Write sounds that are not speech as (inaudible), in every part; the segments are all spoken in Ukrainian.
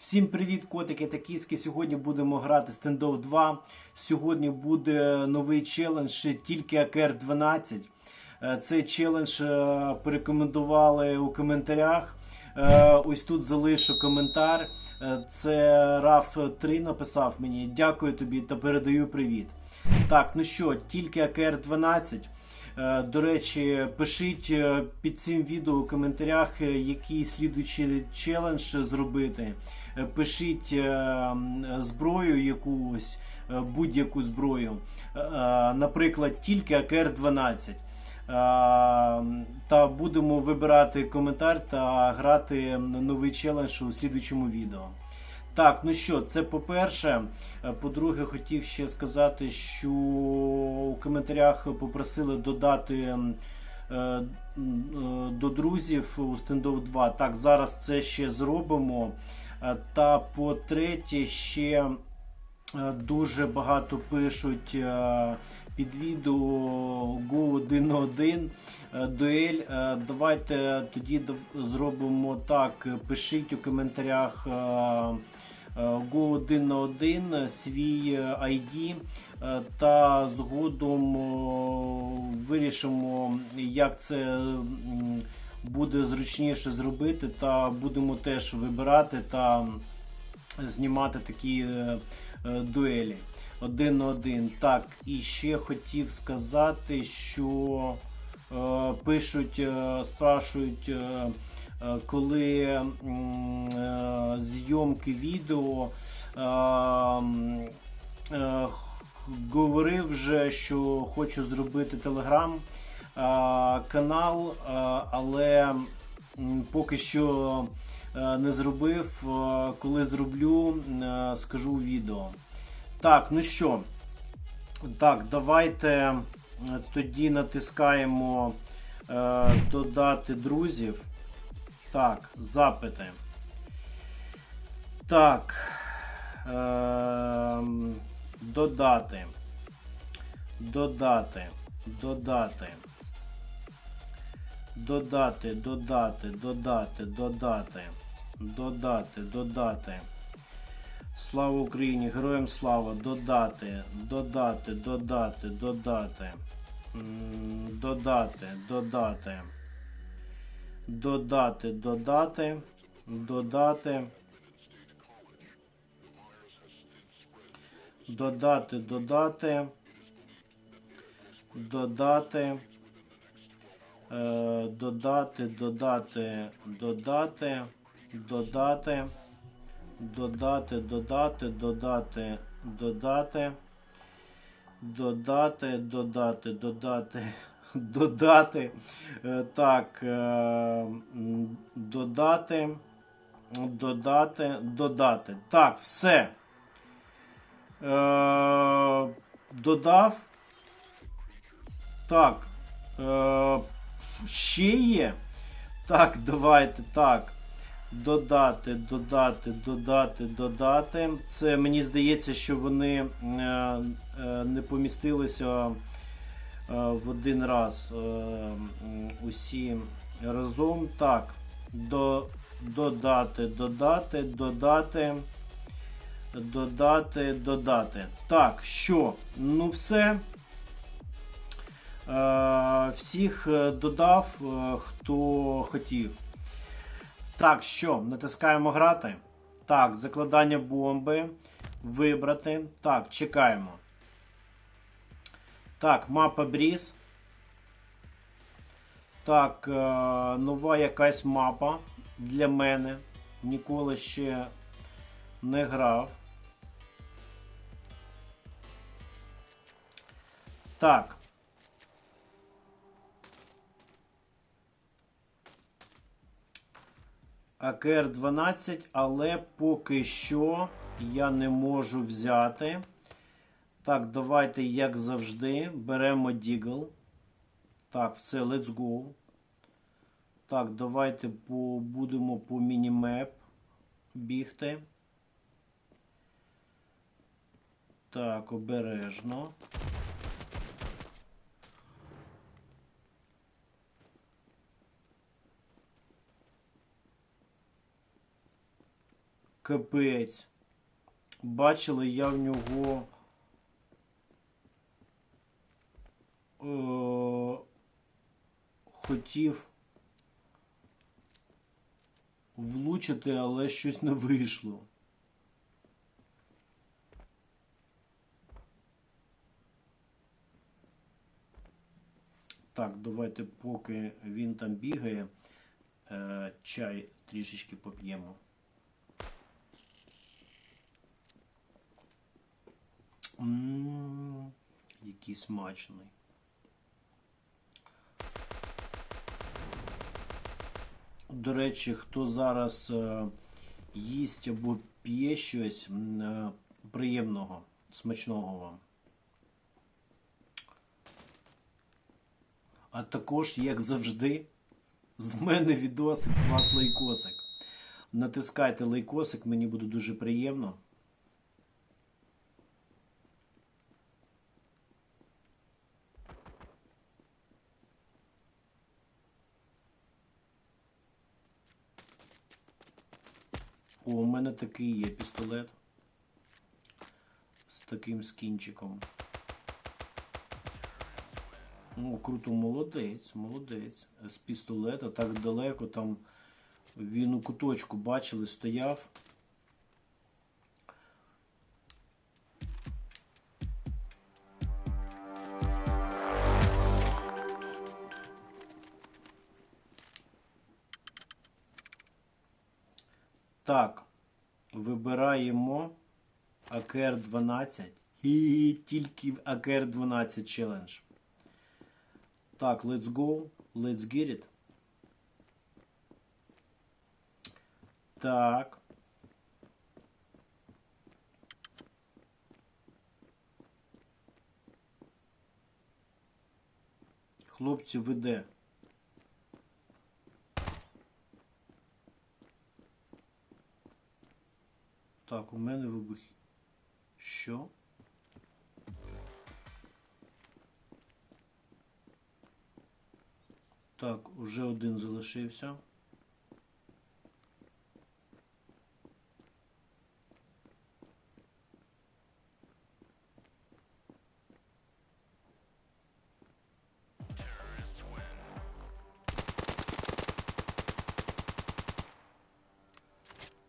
Всім привіт, котики та кіски. Сьогодні будемо грати стендов 2. Сьогодні буде новий челендж тільки АКР 12. Е, Цей челендж е, порекомендували у коментарях. Е, Ось тут залишу коментар. Це Раф 3 написав мені. Дякую тобі та передаю привіт. Так, ну що, тільки АКР 12. Е, До речі, пишіть під цим відео у коментарях, який слідуючий челендж зробити. Е, Пишіть е, зброю якусь, е, будь-яку зброю. Наприклад, тільки АКР 12. Е, Та будемо вибирати коментар та грати новий челендж у слідуючому відео. Так, ну що, це по-перше. По-друге, хотів ще сказати, що у коментарях попросили додати до друзів у стендов 2. Так, зараз це ще зробимо. Е, Та по-третє, ще е, дуже багато пишуть е, під відео Go 1 на 1 е, дуель. Давайте тоді зробимо так. Пишіть у коментарях. Go 1 на 1 свій ID та згодом вирішимо, як це буде зручніше зробити, та будемо теж вибирати та знімати такі е, е, дуелі один на один. Так, і ще хотів сказати, що е, пишуть, е, спрашують, е, е, коли е, зйомки відео. е, Говорив вже, що хочу зробити телеграм канал, але поки що не зробив. Коли зроблю, скажу відео. Так, ну що, так, давайте тоді натискаємо е, додати друзів. Так, запити. Так. Е, додати. Додати. Додати. Додати, додати, додати, додати. Додати, додати. Слава Україні! Героям слава! Додати, додати, додати, додати. Додати, додати. Додати, додати. Додати. Додати, додати. Додати. Е, Додати, додати, додати. Додати додати, додати, додати, додати, додати, додати, додати, додати. Е, Так, е, додати, додати, додати. Так, все. Е, Додав. Так. Ще є. Так, давайте так. Додати, додати, додати, додати. Це мені здається, що вони е, е, не помістилися е, в один раз усі разом. Так, до, додати, додати, додати, додати, додати. Так, що? Ну все. Е, всіх е, додав, е, хто хотів. Так, що, натискаємо грати. Так, закладання бомби. Вибрати. Так, чекаємо. Так, мапа Бріз. Так, нова якась мапа для мене. Ніколи ще не грав. Так. АКР 12, але поки що я не можу взяти. Так, давайте, як завжди, беремо Дігл. Так, все, let's go. Так, давайте по, будемо по мінімеп бігти. Так, обережно. Капець. Бачили, я в нього. Е, хотів влучити, але щось не вийшло. Так, давайте, поки він там бігає, е, чай трішечки поп'ємо. Ммм, який смачний. До речі, хто зараз е, їсть або п'є щось е, приємного, смачного вам. А також, як завжди, з мене відосик, з вас лайкосик. Натискайте лайкосик, мені буде дуже приємно. О, у мене такий є пістолет з таким скінчиком. О, круто, молодець, молодець. З пістолета так далеко там він у куточку бачили, стояв. АКР-12. І тільки АКР-12 челендж. Так, let's go. Let's get it. Так. Хлопці веде. Так, у мене вибухи. Що? Так, уже один залишився.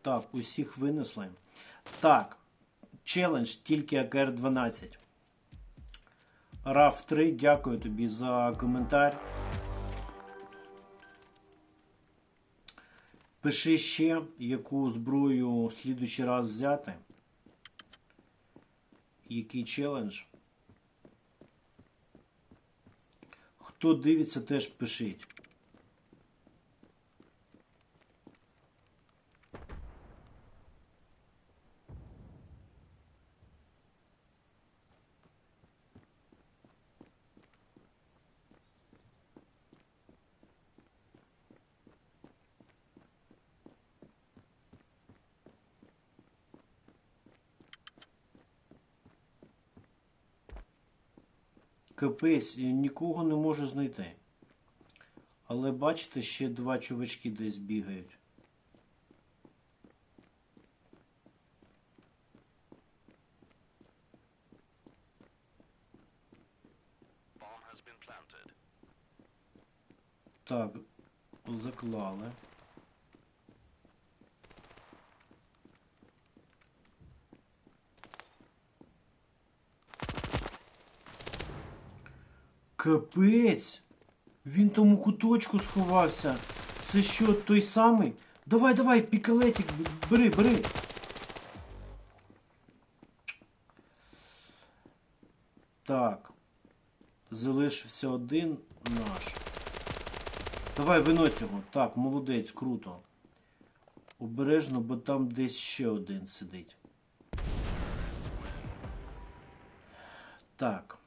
Так, усіх винесли. Так, челендж тільки АКР 12. РАФ 3, дякую тобі за коментар. Пиши ще, яку зброю в слідуючий раз взяти. Який челендж. Хто дивиться, теж пишіть. Капець, нікого не можу знайти. Але бачите, ще два чувачки десь бігають. Так, заклали. Капець! Він тому куточку сховався. Це що, той самий? Давай, давай, пікалетик, бери, бери. Так. Залишився один наш. Давай винось його. Так, молодець, круто. Обережно, бо там десь ще один сидить. Так.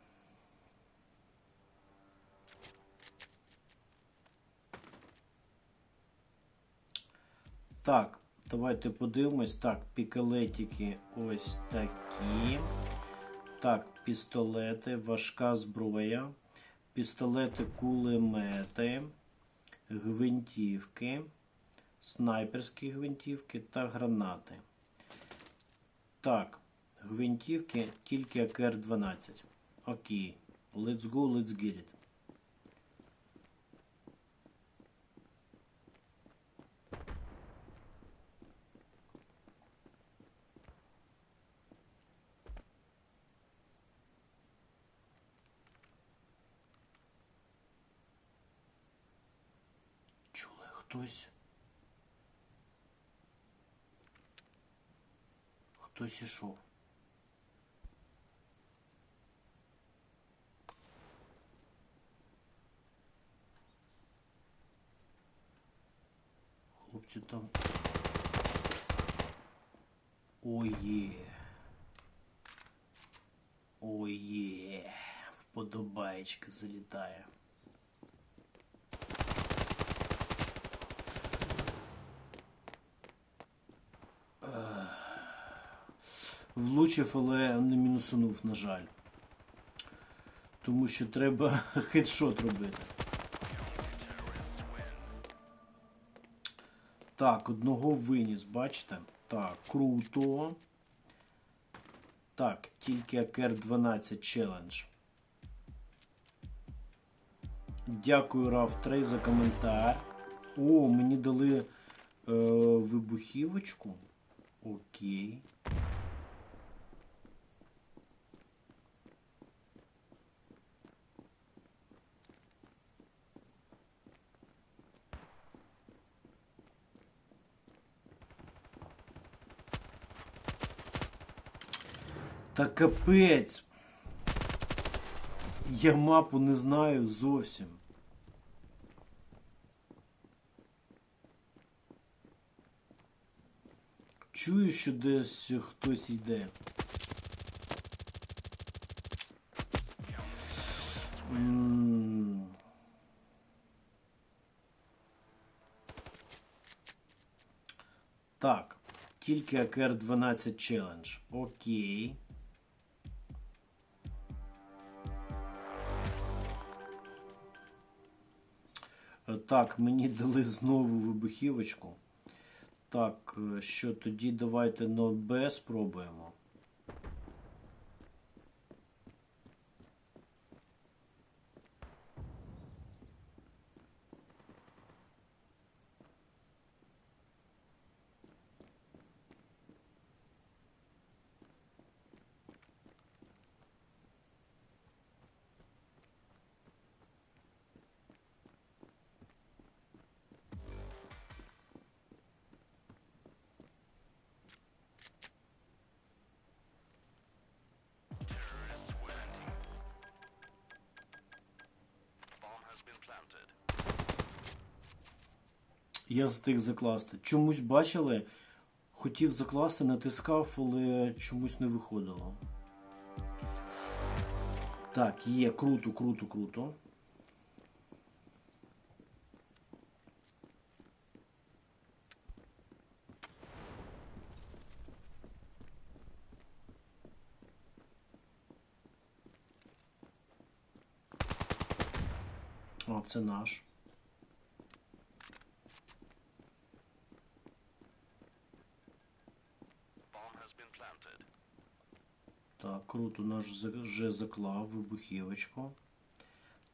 Так, давайте подивимось. Так, пікалетики ось такі. Так, пістолети, важка зброя, пістолети, кулемети, гвинтівки, снайперські гвинтівки та гранати. Так, гвинтівки тільки АКР-12. Окей. Let's go, let's get it. Хтось? Хтось ішов. Хлопці там. Ой-є. Ой-є. Вподобаєчка залітає. Влучив, але не мінусанув, на жаль. Тому що треба (laughs) хедшот робити. Так, одного виніс, бачите? Так, круто. Так, тільки АКР-12 челендж. Дякую, Раф 3 за коментар. О, мені дали е, вибухівочку. Окей. Та капець. Я мапу не знаю зовсім. Чую, що десь хтось йде. Так, тільки АКР-12 челендж. Окей. Так, мені дали знову вибухівочку. Так, е, що тоді давайте на Б спробуємо. Я встиг закласти. Чомусь бачили, хотів закласти, натискав, але чомусь не виходило. Так, є, круто, круто, круто. О, це наш. Круто, наш вже заклав вибухівочку.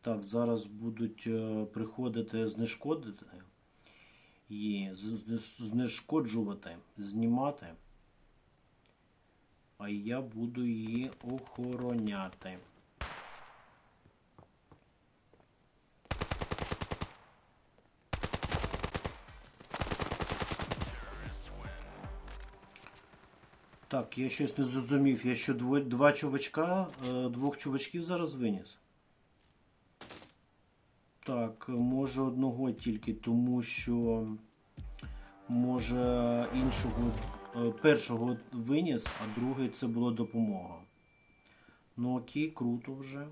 Так, зараз будуть е, приходити знешкодити з- знешкоджувати, знімати. А я буду її охороняти. Так, я щось не зрозумів. Я що дво, два чувачка, е, двох чувачків зараз виніс. Так, може одного тільки, тому що може іншого е, першого виніс, а другий це була допомога. Ну окей, круто вже.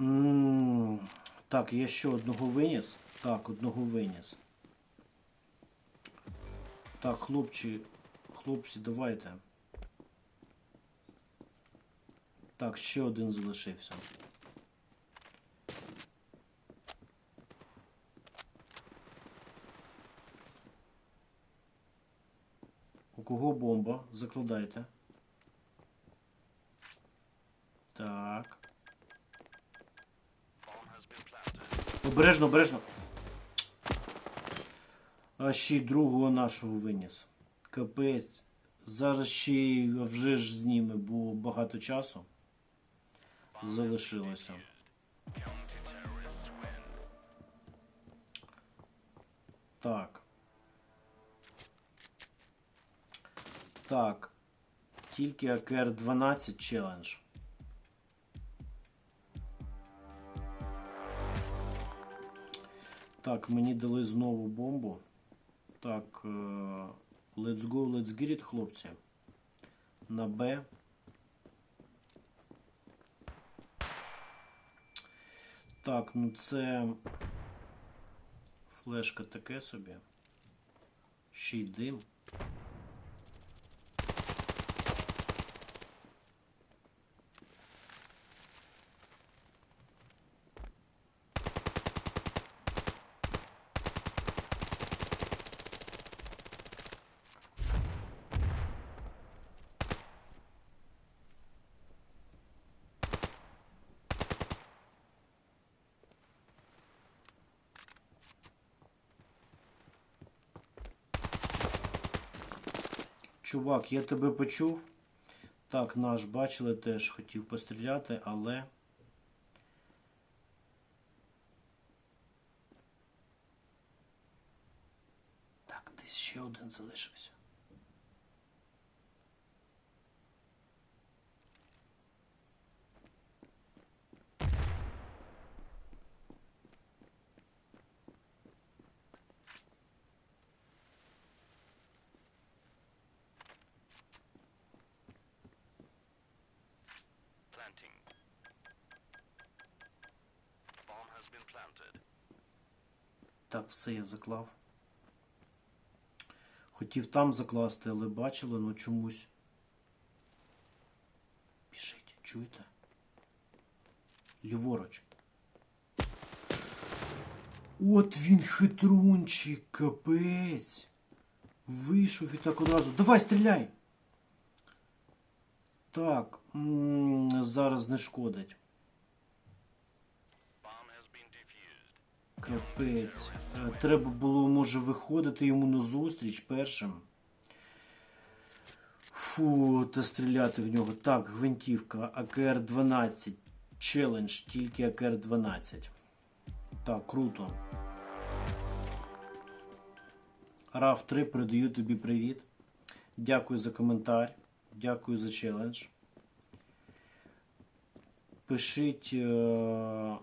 М, Так, я ще одного виніс. Так, одного виніс. Так, хлопці, хлопці, давайте. Так, ще один залишився. У кого бомба? Закладайте. Так. Обережно, обережно. А ще й другого нашого виніс. Капець. Зараз ще й вже ж зніме, бо багато часу залишилося. Так. Так. Тільки АКР 12 челендж. Так, мені дали знову бомбу. Так. е, Let's go, let's get it, хлопці. На Б. Так, ну це. Флешка таке собі. Ще й дим. Чувак, я тебе почув. Так, наш бачили теж хотів постріляти, але. Так, десь ще один залишився. Все я заклав. Хотів там закласти, але бачили, ну чомусь. Біжить, чуєте? Ліворуч. От він хитрунчик, капець. Вийшов і так одразу. Давай, стріляй! Так, зараз не шкодить. Капець. Е, Треба було, може, виходити йому на зустріч першим. Фу, та стріляти в нього. Так, гвинтівка, АКР-12. Челендж, тільки АКР-12. Так, круто. РАФ 3 передаю тобі привіт. Дякую за коментар. Дякую за челендж. Пишіть. Е-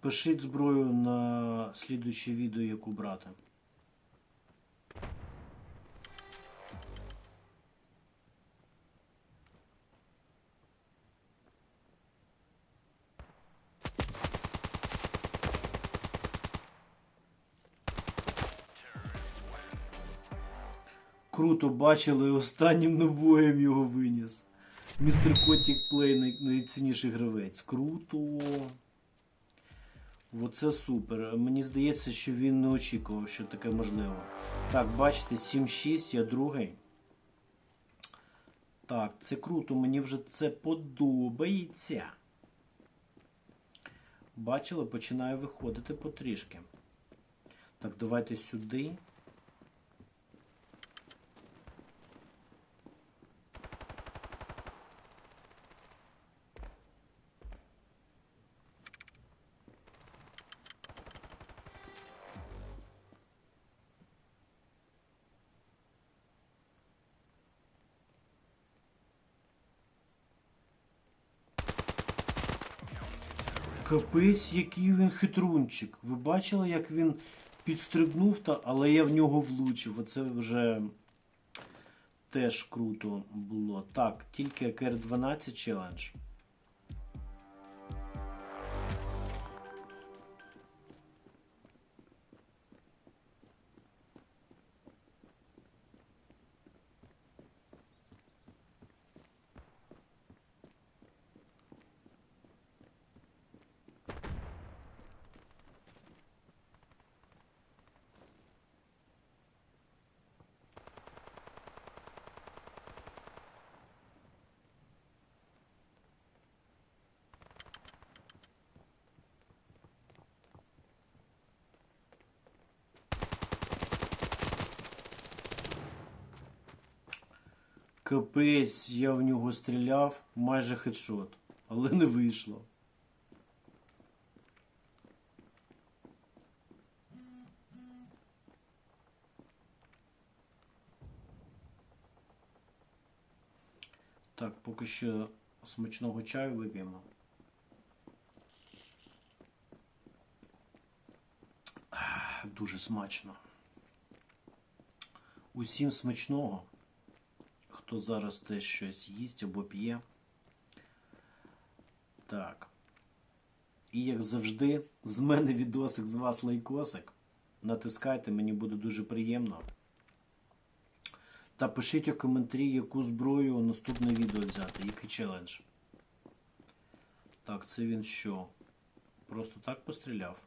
Пишіть зброю на слідуюче відео, яку брати. Круто бачили, останнім набоєм його виніс. Містер Котік Плей найцінніший гравець. Круто. Оце супер. Мені здається, що він не очікував, що таке можливо. Так, бачите, 7-6, я другий. Так, це круто, мені вже це подобається. Бачили, починаю виходити потрішки. Так, давайте сюди. Капець, який він хитрунчик. Ви бачили, як він підстрибнув, та, але я в нього влучив. Оце вже теж круто було. Так, тільки КР-12 челендж. Капець, я в нього стріляв, майже хедшот, але не вийшло. Так, поки що смачного чаю вип'ємо. Дуже смачно. Усім смачного хто зараз теж щось їсть або п'є. Так. І як завжди, з мене відосик, з вас лайкосик. Натискайте, мені буде дуже приємно. Та пишіть у коментарі, яку зброю наступне відео взяти, який челендж. Так, це він що? Просто так постріляв.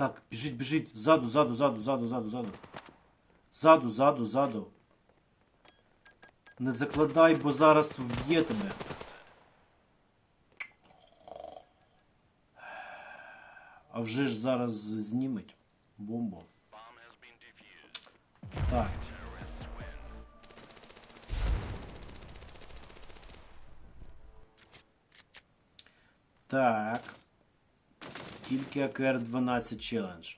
Так, біжить, біжить. Ззаду, ззаду, ззаду, ззаду, ззаду, ззаду. Ззаду, ззаду, ззаду. Не закладай, бо зараз вб'є тебе. А вже ж зараз зніметь бомбу. Так. Так. Тільки АКР-12 челендж.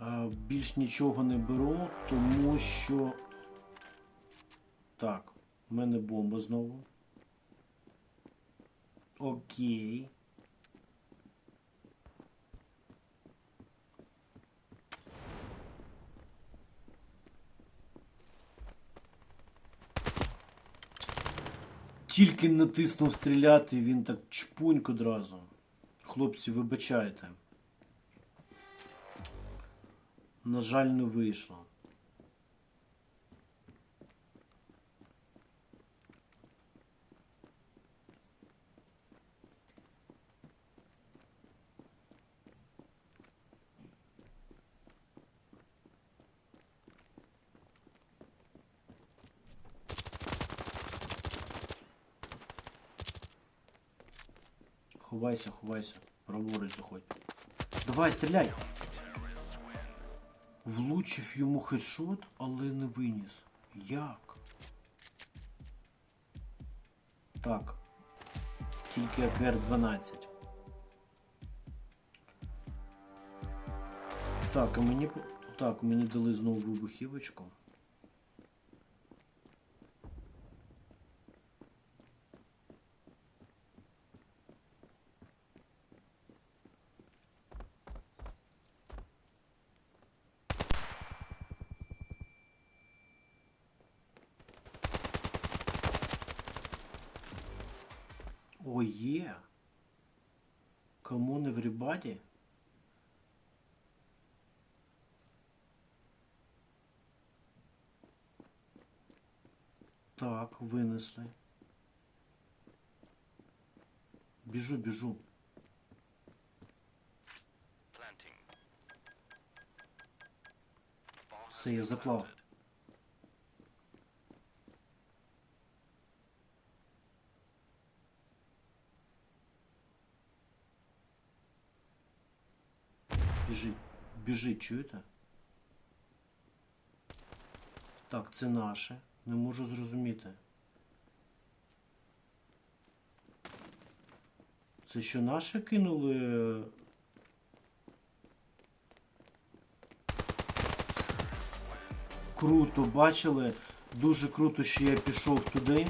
Е, Більш нічого не беру, тому що. Так, в мене бомба знову. Окей. Тільки натиснув стріляти, він так чпуньк одразу. Хлопці, вибачайте. На жаль, не вийшло. Ховайся, ховайся. Праворуч заходь. Давай, стріляй! Влучив йому хедшот, але не виніс. Як? Так. Тільки АКР-12. Так, а мені. Так, мені дали знову вибухівочку. О, є. Кому не everybody? Так, винесли. Біжу, біжу. Все, я заклав. Planted. Біжить, чуєте? Так, це наше. Не можу зрозуміти. Це що наше кинули? Круто, бачили? Дуже круто, що я пішов туди.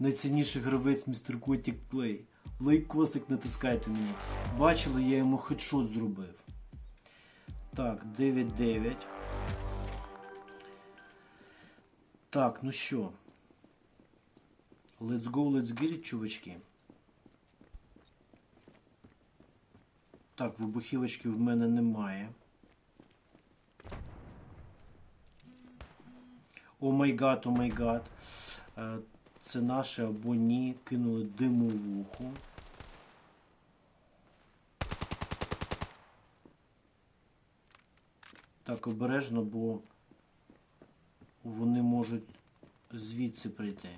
Найцінніший гравець містер Котік Плей. Лайкосик натискайте мені. Бачили, я йому хедшот зробив. Так, 9-9. Так, ну що. Let's go, let's get it, чувачки. Так, вибухівочки в мене немає. О май гад, о май гад. Е, Це наше або ні. Кинули димовуху. Так, обережно, бо вони можуть звідси прийти.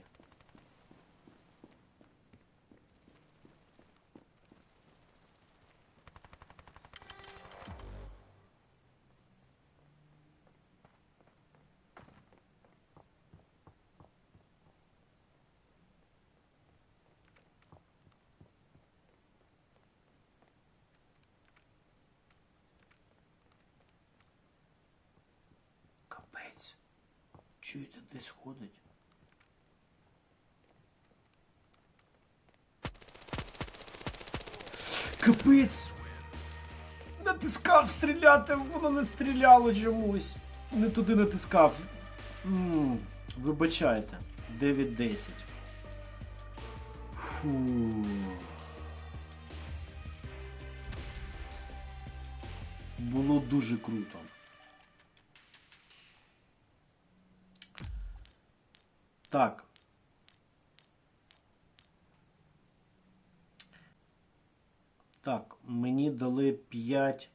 Капець. Чуєте, десь ходить? Капець! Натискав стріляти, воно не стріляло чомусь. Не туди натискав. м вибачайте. 9-10. Фу. Було дуже круто. Так. Так, мені дали 5.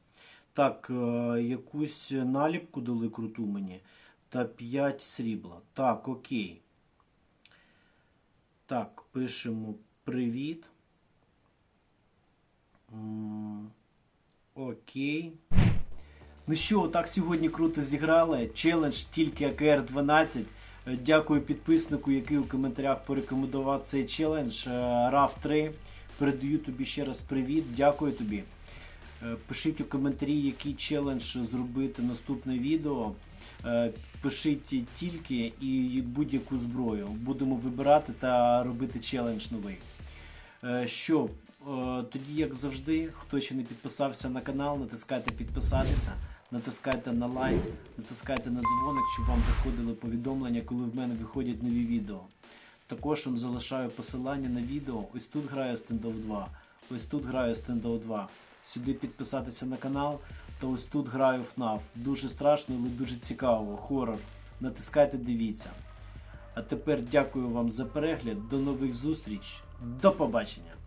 Так, е, якусь наліпку дали круту мені. Та 5 срібла. Так, окей. Так, пишемо привіт. Окей. Ну що, так сьогодні круто зіграли. Челендж тільки АКР 12. Е, Дякую підписнику, який у коментарях порекомендував цей челендж. RAF 3. Передаю тобі ще раз привіт. Дякую тобі. Е, Пишіть у коментарі, який челендж зробити наступне відео. Е, Пишіть тільки і будь-яку зброю. Будемо вибирати та робити челендж новий. Е, Що, тоді, як завжди, хто ще не підписався на канал, натискайте підписатися, натискайте на лайк, натискайте на дзвоник, щоб вам приходили повідомлення, коли в мене виходять нові відео. Також вам залишаю посилання на відео. Ось тут грає стендов 2, ось тут граю стендов 2. Сюди підписатися на канал, та ось тут граю FNAF. Дуже страшно, але дуже цікаво. Хорор. Натискайте, дивіться. А тепер дякую вам за перегляд. До нових зустріч. До побачення!